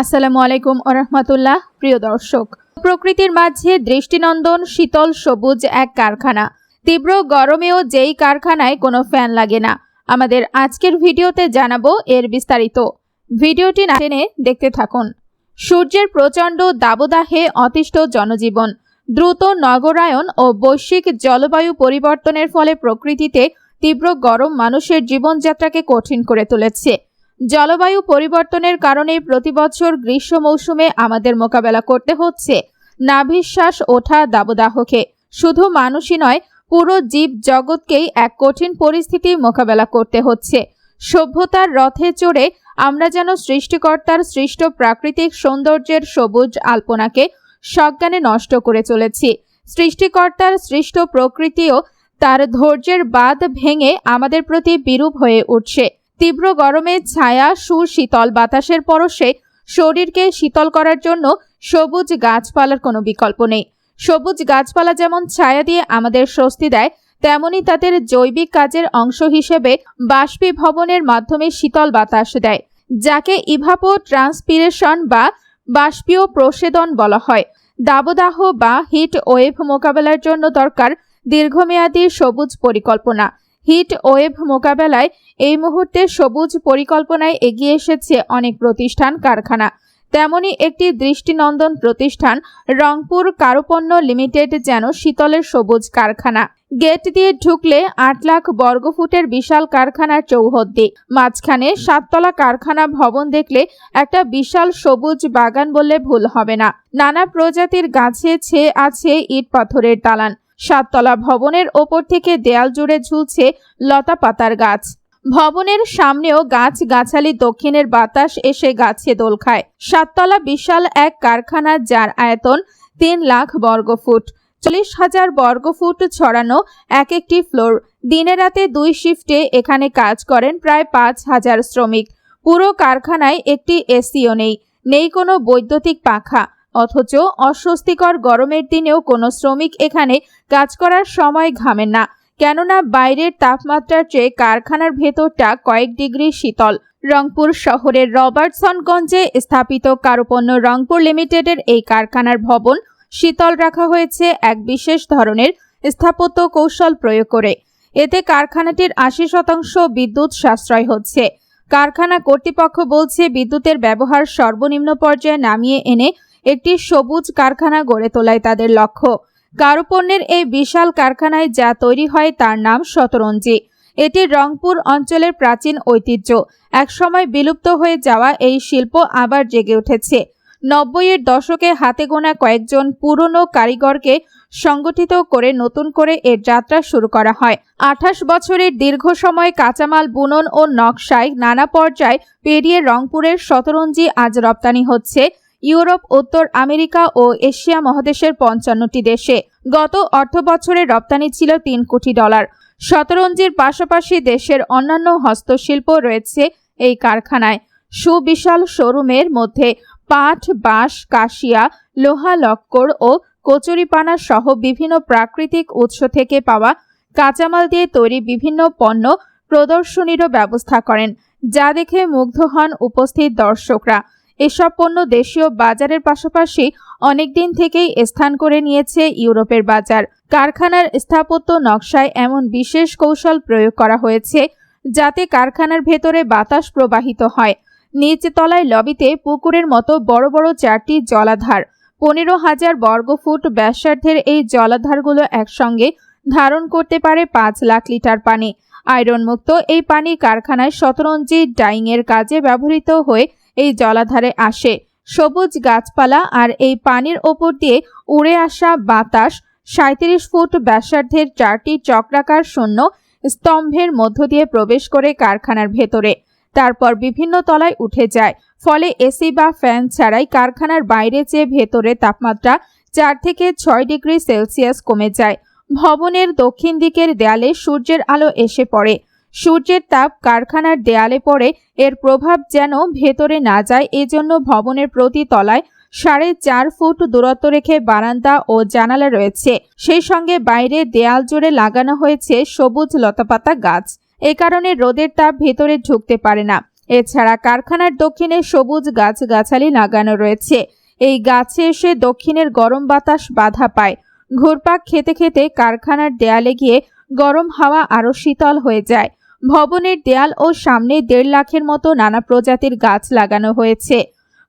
আসসালামু আলাইকুম ওরহমতুল্লাহ প্রিয় দর্শক। প্রকৃতির মাঝে দৃষ্টিনন্দন, শীতল সবুজ এক কারখানা। তীব্র গরমেও যেই কারখানায় কোনো ফ্যান লাগে না। আমাদের আজকের ভিডিওতে জানাব এর বিস্তারিত। ভিডিওটি না টেনে দেখতে থাকুন। সূর্যের প্রচণ্ড দাবদাহে অতিষ্ঠ জনজীবন। দ্রুত নগরায়ন ও বৈশ্বিক জলবায়ু পরিবর্তনের ফলে প্রকৃতিতে তীব্র গরম মানুষের জীবনযাত্রাকে কঠিন করে তুলেছে। জলবায়ু পরিবর্তনের কারণে প্রতি বছর গ্রীষ্ম মৌসুমে আমাদের মোকাবেলা করতে হচ্ছে। নাভিশ্বাস ওঠা দাবদাহকে। শুধু মানুষই নয়, পুরো জীব জগৎকেই এক কঠিন পরিস্থিতি মোকাবেলা করতে হচ্ছে। সভ্যতার রথে চড়ে আমরা যেন সৃষ্টিকর্তার সৃষ্ট প্রাকৃতিক সৌন্দর্যের সবুজ আলপনাকে সজ্ঞানে নষ্ট করে চলেছি। সৃষ্টিকর্তার সৃষ্ট প্রকৃতিও তার ধৈর্যের বাঁধ ভেঙে আমাদের প্রতি বিরূপ হয়ে উঠছে। তীব্র গরমে ছায়া সুশীতল বাতাসের পরশে শরীরকে শীতল করার জন্য সবুজ গাছপালার কোনো বিকল্প নেই। সবুজ গাছপালা যেমন ছায়া দিয়ে আমাদের স্বস্তি দেয়, তেমনি তাদের জৈবিক কাজের অংশ হিসেবে বাষ্পীভবনের মাধ্যমে শীতল বাতাস দেয়, যাকে ইভাপো ট্রান্সপিরেশন বা বাষ্পীয় প্রসেদন বলা হয়। দাবদাহ বা হিট ওয়েভ মোকাবেলার জন্য দরকার দীর্ঘমেয়াদী সবুজ পরিকল্পনা। হিট ওয়েভ মোকাবেলায় এই মুহূর্তে সবুজ পরিকল্পনায় এগিয়ে এসেছে অনেক প্রতিষ্ঠান কারখানা। তেমনি একটি দৃষ্টিনন্দন প্রতিষ্ঠান রংপুর কারুপণ্য লিমিটেড যেন শীতলের সবুজ কারখানা। গেট দিয়ে ঢুকলে আট লাখ বর্গফুটের বিশাল কারখানার চৌহদ্দি। মাঝখানে সাততলা কারখানা ভবন দেখলে একটা বিশাল সবুজ বাগান বললে ভুল হবে না। নানা প্রজাতির গাছে ছেয়ে আছে ইট পাথরের দালান। সাততলা ভবনের ওপর থেকে দেয়াল জুড়ে ঝুলছে লতা পাতার গাছ। ভবনের সামনেও গাছ গাছালি দক্ষিণের বাতাস এসে গাছে দোল খায়। সাততলা বিশাল এক কারখানা যার আয়তন তিন লাখ বর্গফুট চল্লিশ হাজার বর্গফুট ছড়ানো এক একটি ফ্লোর। দিনে রাতে দুই শিফটে এখানে কাজ করেন প্রায় পাঁচ হাজার শ্রমিক। পুরো কারখানায় একটি এসিও নেই নেই কোনো বৈদ্যুতিক পাখা। অথচ অস্বস্তিকর গরমের দিনেও কোনো শ্রমিক এখানে কাজ করার সময় ঘামেন না। কেননা বাইরের তাপমাত্রার চেয়ে কারখানার ভেতরটা কয়েক ডিগ্রি শীতল। রংপুর শহরের রবার্টসনগঞ্জে স্থাপিত কারুপণ্য রংপুর লিমিটেডের এই কারখানার ভবন শীতল রাখা হয়েছে এক বিশেষ ধরনের স্থাপত্য কৌশল প্রয়োগ করে। এতে কারখানাটির আশি শতাংশ বিদ্যুৎ সাশ্রয় হচ্ছে। কারখানা কর্তৃপক্ষ বলছে, বিদ্যুতের ব্যবহার সর্বনিম্ন পর্যায়ে নামিয়ে এনে একটি সবুজ কারখানা গড়ে তোলায় তাদের লক্ষ্য। কারুপণ্যের এই বিশাল কারখানায় যা তৈরি হয় তার নাম শতরঞ্জি। এটি রংপুর অঞ্চলের প্রাচীন ঐতিহ্য। একসময় বিলুপ্ত হয়ে যাওয়া এই শিল্প আবার জেগে উঠেছে। নব্বইয়ের দশকে হাতে গোনা কয়েকজন পুরনো কারিগরকে সংগঠিত করে নতুন করে এর যাত্রা শুরু করা হয়। আঠাশ বছরের দীর্ঘ সময় কাঁচামাল বুনন ও নকশায় নানা পর্যায়ে পেরিয়ে রংপুরের শতরঞ্জি আজ রপ্তানি হচ্ছে। ইউরোপ, উত্তর আমেরিকা ও এশিয়া মহাদেশের পঞ্চান্নটি দেশে। গত অর্থ বছরে রপ্তানি ছিল তিন কোটি ডলার। শতরঞ্জির পাশাপাশি দেশের অন্যান্য হস্তশিল্প রয়েছে এই কারখানায়। সুবিশাল শোরুমের মধ্যে পাট, বাঁশ, কাশিয়া, লোহা, লক্কর ও কচুরিপানা সহ বিভিন্ন প্রাকৃতিক উৎস থেকে পাওয়া কাঁচামাল দিয়ে তৈরি বিভিন্ন পণ্য প্রদর্শনীরও ব্যবস্থা করেন, যা দেখে মুগ্ধ হন উপস্থিত দর্শকরা। এসব পণ্য দেশীয় বাজারের পাশাপাশি অনেক দিন থেকেই স্থান করে নিয়েছে ইউরোপের বাজার। কারখানার স্থাপত্য নকশায় এমন বিশেষ কৌশল প্রয়োগ করা হয়েছে যাতে কারখানার ভেতরে বাতাস প্রবাহিত হয়। নিচ তলায় লবিতে পুকুরের মতো বড় বড় চারটি জলাধার, পনেরো হাজার বর্গফুট ব্যাসার্ধের এই জলাধারগুলো একসঙ্গে ধারণ করতে পারে পাঁচ লাখ লিটার পানি। আয়রন মুক্ত এই পানি কারখানায় শতরঞ্জি ডাইংয়ের কাজে ব্যবহৃত হয়ে এই জলাধারে আসে। সবুজ গাছপালা আর এই পানির ওপর দিয়ে উড়ে আসা বাতাস সাঁত্রিশ ফুট ব্যাসার্ধের চারটি চক্রাকার শূন্য স্তম্ভের মধ্য দিয়ে প্রবেশ করে কারখানার ভেতরে। তারপর বিভিন্ন তলায় উঠে যায়। ফলে এসি বা ফ্যান ছাড়াই কারখানার বাইরে চেয়ে ভেতরে তাপমাত্রা চার থেকে ছয় ডিগ্রি সেলসিয়াস কমে যায়। ভবনের দক্ষিণ দিকের দেয়ালে সূর্যের আলো এসে পড়ে। সূর্যের তাপ কারখানার দেয়ালে পড়ে, এর প্রভাব যেন ভেতরে না যায়, এজন্য ভবনের প্রতি তলায় সাড়ে চার ফুট দূরত্ব রেখে বারান্দা ও জানালা রয়েছে। সেই সঙ্গে বাইরে দেয়াল জুড়ে লাগানো হয়েছে সবুজ লতাপাতা গাছ। এ কারণে রোদের তাপ ভেতরে ঢুকতে পারে না। এছাড়া কারখানার দক্ষিণে সবুজ গাছগাছালি লাগানো রয়েছে। এই গাছে এসে দক্ষিণের গরম বাতাস বাধা পায়। ঘুরপাক খেতে খেতে কারখানার দেয়ালে গিয়ে গরম হাওয়া আরও শীতল হয়ে যায়। ভবনের দেয়াল ও সামনে দেড় লাখের মতো নানা প্রজাতির গাছ লাগানো হয়েছে।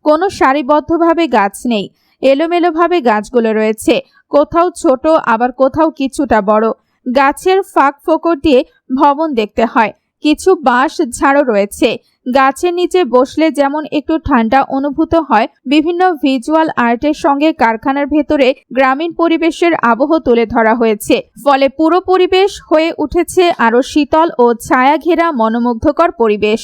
কোনো সারিবদ্ধভাবে গাছ নেই। এলোমেলোভাবে গাছগুলো রয়েছে। কোথাও ছোট, আবার কোথাও কিছুটা বড়। গাছের ফাঁক ফোকর দিয়ে ভবন দেখতে হয়। কিছু বাঁশ ঝাড়ও রয়েছে। গাছের নিচে বসলে যেমন একটু ঠান্ডা অনুভূত হয়, বিভিন্ন ভিজুয়াল আর্টের সঙ্গে কারখানার ভেতরে গ্রামীণ পরিবেশের আবহ তুলে ধরা হয়েছে। ফলে পুরো পরিবেশ হয়ে উঠেছে আরও শীতল ও ছায়া ঘেরা মনোমুগ্ধকর পরিবেশ।